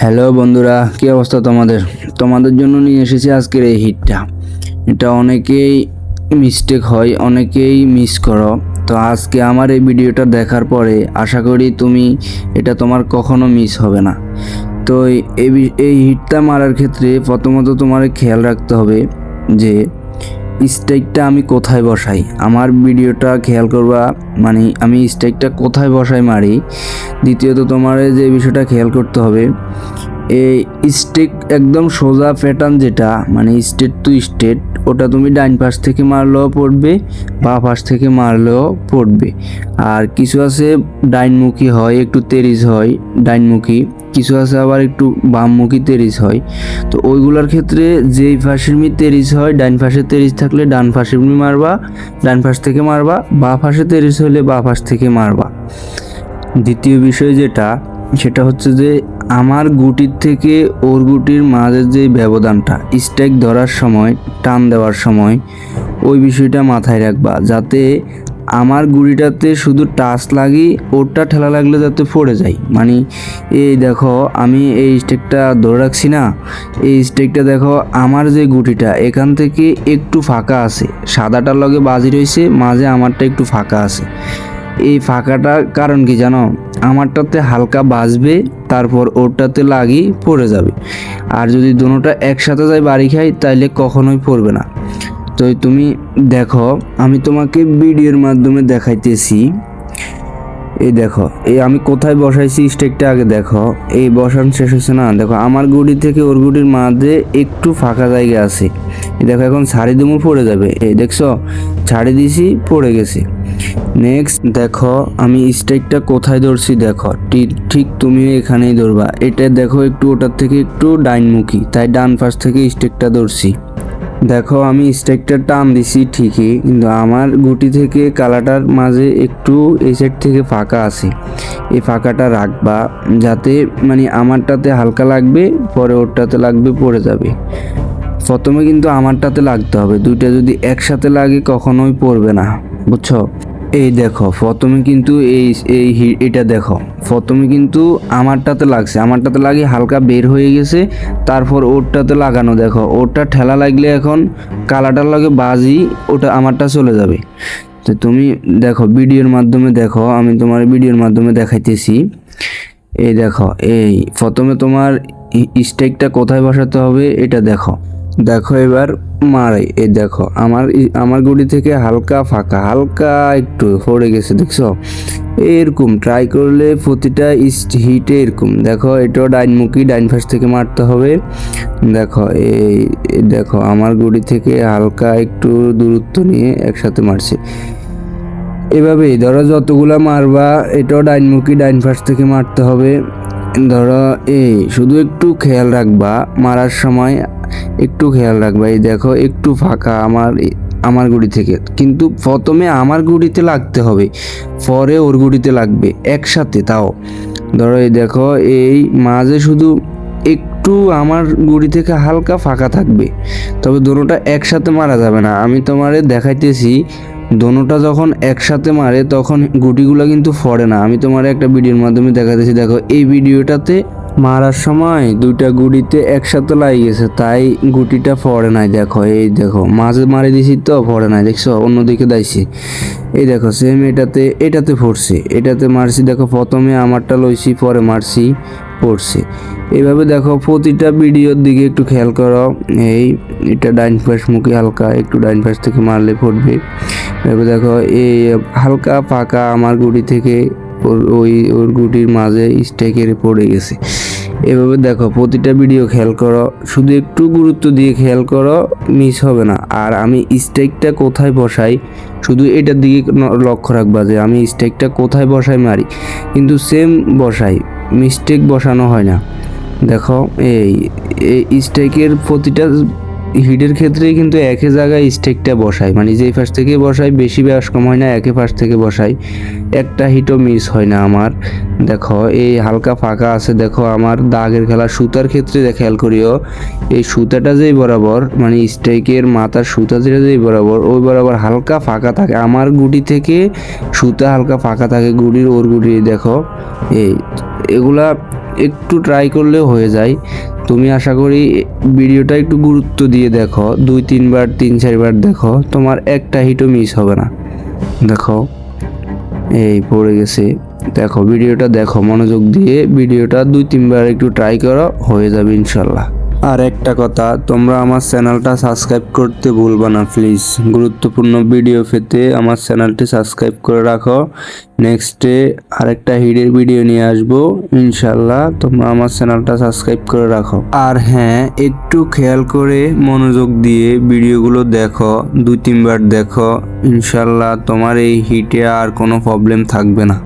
Hello বন্ধুরা, কি অবস্থা তোমাদের? তোমাদের জন্য নিয়ে এসেছি আজকের এই হিটটা। এটা অনেকেই মিস্টেক হয়, অনেকেই মিস করো। তো আজকে আমার এই ভিডিওটা দেখার পরে আশা করি তুমি এটা তোমার কখনো মিস হবে না। তো এই এই হিটটা মারার ক্ষেত্রে প্রথমত তোমার খেয়াল রাখতে হবে যে স্টেকটা আমি কোথায় বসাই? আমার ভিডিওটা খেয়াল করবা মানে আমি স্টেকটা কোথায় বসাই মারি? দ্বিতীয়ত তোমার যে বিষয়টা খেয়াল করতে হবে এই স্টেক একদম সোজা প্যাটার্ন যেটা মানে স্টেট টু স্টেট ওটা তুমি ডাইন পাশ থেকে মারলেও পড়বে, বা পাশ থেকে মারলেও পড়বে। আর কিছু আছে ডাইনমুখী হয়, একটু তেরিজ হয় ডাইনমুখী কিছু আছে আবার একটু বামমুখী তেরিজ হয়। তো ওইগুলোর ক্ষেত্রে যেই পাশের মি তেরিজ হয় ডাইন পাশে তেরিজ থাকলে ডান পাশের মি মারবা, ডান পাশ থেকে মারবা, বা পাশে তেরিজ হলে বা পাশ থেকে মারবা। দ্বিতীয় বিষয় যেটা সেটা হচ্ছে যে আমার গুটির থেকে ওর গুটির মাঝের যে ব্যবধানটা স্ট্রাইক ধরার সময়, টান দেওয়ার সময়, ওই বিষয়টা মাথায় রাখবা। যাতে আমার গুড়িটাতে শুধু টাচ লাগি, ওরটা ঠেলা লাগলে যাতে পড়ে যায়। মানে এই দেখো, আমি এই স্টেকটা ধরে রাখছি না। এই স্টেকটা দেখো, আমার যে গুটিটা, এখান থেকে একটু ফাঁকা আছে। সাদাটার লগে বাজি রয়েছে মাঝে আমারটা একটু ফাঁকা আছে। এই ফাঁকাটার কারণ কি জানো? আমারটাতে হালকা বাজবে, তারপর ওরটাতে লাগি পড়ে যাবে। আর যদি দুটোটা একসাথে যায় বাড়ি খাই, তাইলে কখনোই পড়বে না। তো তুমি দেখো, আমি তোমাকে ভিডিওর মাধ্যমে দেখাইতেছি। এই দেখো, এই আমি কোথায় বসাইছি স্টেকটা আগে দেখো। এই বসান শেষ হচ্ছে না? দেখো, আমার গুড়ি থেকে ওর গুড়ির মাঝে একটু ফাঁকা জায়গা আছে। দেখো, এখন ছাড়ি দুমু, পড়ে যাবে। এই দেখছ, ছাড়ি দিছি, পড়ে গেছে। নেক্সট দেখো, আমি স্টেকটা কোথায় ধরছি? দেখো ঠিক তুমি এখানেই ধরবা। এটা দেখো একটু ওটার থেকে একটু ডাইনমুখী তাই ডান পাশ থেকে স্টেকটা ধরছি। দেখো, আমি স্টেকটা টান দিছি ঠিকই, কিন্তু আমার গুটি থেকে কালাটার মাঝে একটু এই সাইড থেকে ফাঁকা আছে। এই ফাঁকাটা রাখবা, যাতে মানে আমারটাতে হালকা লাগবে, পরে ওরটাতে লাগবে, পড়ে যাবে। প্রথমে কিন্তু আমারটাতে লাগতে হবে, দুইটা যদি একসাথে লাগে কখনোই পড়বে না, বুঝছ? এই দেখো, প্রথমে কিন্তু এই এই এটা দেখো। প্রথমে কিন্তু আমারটাতে লাগছে। আমারটাতে লাগে হালকা বের হয়ে গেছে। তারপর ওরটাতে লাগানো দেখো। ওরটা ঠেলা লাগলে এখন কালাটার লাগে বাজি, ওটা আমারটা চলে যাবে। তো তুমি দেখো, ভিডিওর মাধ্যমে দেখো, আমি তোমার ভিডিওর মাধ্যমে দেখাইতেছি। এই দেখো, এই, প্রথমে তোমার স্টেকটা কোথায় বসাতে হবে, এটা দেখো। দেখো এবার মারে এই দেখো, আমার আমার গুড়ি থেকে হালকা ফাঁকা, হালকা একটু পড়ে গেছে, দেখছ? এরকম ট্রাই করলে প্রতিটা হিটে এরকম, দেখো, এটাও ডাইনমুখী ডাইন ফাস থেকে মারতে হবে। দেখো, এই এই দেখো, আমার গুড়ি থেকে হালকা একটু দূরত্ব নিয়ে একসাথে মারছে। এভাবেই, ধরো যতগুলা মারবা, এটাও ডাইনমুখী ডাইন ফাস থেকে মারতে হবে। ধরো, এই শুধু একটু খেয়াল রাখবা, মারার সময় একটু খেয়াল রাখবা। এই দেখো, একটু ফাঁকা আমার আমার গুড়ি থেকে। কিন্তু প্রথমে আমার গুড়িতে লাগতে হবে, পরে ওর গুড়িতে লাগবে, একসাথে তাও। ধরো, এই দেখো, এই মাঝে শুধু একটু আমার গুড়ি থেকে হালকা ফাঁকা থাকবে। তবে দুটোটা একসাথে মারা যাবে না। আমি তোমারে দেখাইতেছি দোনোটা যখন একসাথে মারে, তখন গুটিগুলো কিন্তু ফড়ে না। আমি তোমার একটা ভিডিওর মাধ্যমে দেখাতেছি। দেখো, এই ভিডিওটাতে মারার সময় দুইটা গুটিতে একসাথে লাগে গেছে, তাই গুটিটা ফড়ে নাই। দেখো, এই দেখো, মাঝে মারি দিছি তো ফড়ে নাই। দেখছ, অন্যদিকে দাইছি। এই দেখো সেম এটাতে এটাতে ফড়ছে এটাতে মারছি, দেখো, প্রথমে আমারটা লইছি, পরে মারছি, পড়ছে। এইভাবে দেখো, প্রতিটা ভিডিওর দিকে একটু খেয়াল করো। এই, এটা ডাইন পাশ মুখে হালকা, একটু ডাইন পাশ থেকে মারলে পড়বে এভাবে দেখো, এই হালকা ফাঁকা আমার গুটি থেকে ওর ওই ওর গুটির মাঝে স্টেকের পড়ে গেছে। এভাবে দেখো, প্রতিটা ভিডিও খেয়াল করো, শুধু একটু গুরুত্ব দিয়ে খেয়াল করো মিস হবে না। আর আমি স্টেকটা কোথায় বসাই, শুধু এটার দিকে লক্ষ্য রাখবা যে আমি স্টেকটা কোথায় বসাই মারি। কিন্তু সেম বসাই মিস্টেক বসানো হয় না। দেখো, এই স্টেকের প্রতিটা হিটের ক্ষেত্রেই কিন্তু একই জায়গায় স্টেকটা বসাই মানে যেই ফার্স্ট থেকে বসাই বেশি ব্যাস কম হয় না, একে ফার্স্ট থেকে বসাই একটা হিটও মিস হয় না আমার। দেখো, এই হালকা ফাঁকা আছে। দেখো, আমার দাগের খেলা সুতার ক্ষেত্রে খেয়াল করিও। এই সুতাটা যেই বরাবর মানে স্টেকের মাথার সুতা যেটা যেই বরাবর, ওই বরাবর হালকা ফাঁকা থাকে। আমার গুটি থেকে সুতা হালকা ফাঁকা থাকে গুড়ির ওর গুড়ি দেখো। এই, এগুলা একটু ট্রাই করলেও হয়ে যায়। তুমি আশা করি ভিডিওটা একটু গুরুত্ব দিয়ে দেখো। দুই, তিনবার, তিন, চারবার দেখো। তোমার একটা হিটও মিস হবে না। দেখো, এই পড়ে গেছে। দেখো, ভিডিওটা দেখো। মনোযোগ দিয়ে ভিডিওটা দুই, তিনবার একটু ট্রাই করো, হয়ে যাবে ইনশাল্লাহ। আর একটা কথা, তোমরা আমার চ্যানেলটা সাবস্ক্রাইব করতে ভুলবা না, প্লিজ। গুরুত্বপূর্ণ ভিডিও পেতে আমার চ্যানেলটি সাবস্ক্রাইব করে রাখো। নেক্সটে আরেকটা হিডের ভিডিও নিয়ে আসব। ইনশাল্লাহ তোমরা আমার চ্যানেলটা সাবস্ক্রাইব করে রাখো। আর হ্যাঁ একটু খেয়াল করে মনোযোগ দিয়ে ভিডিওগুলো দেখো দুই তিনবার দেখো। ইনশাল্লাহ তোমার এই হিটে আর কোনো প্রবলেম থাকবে না।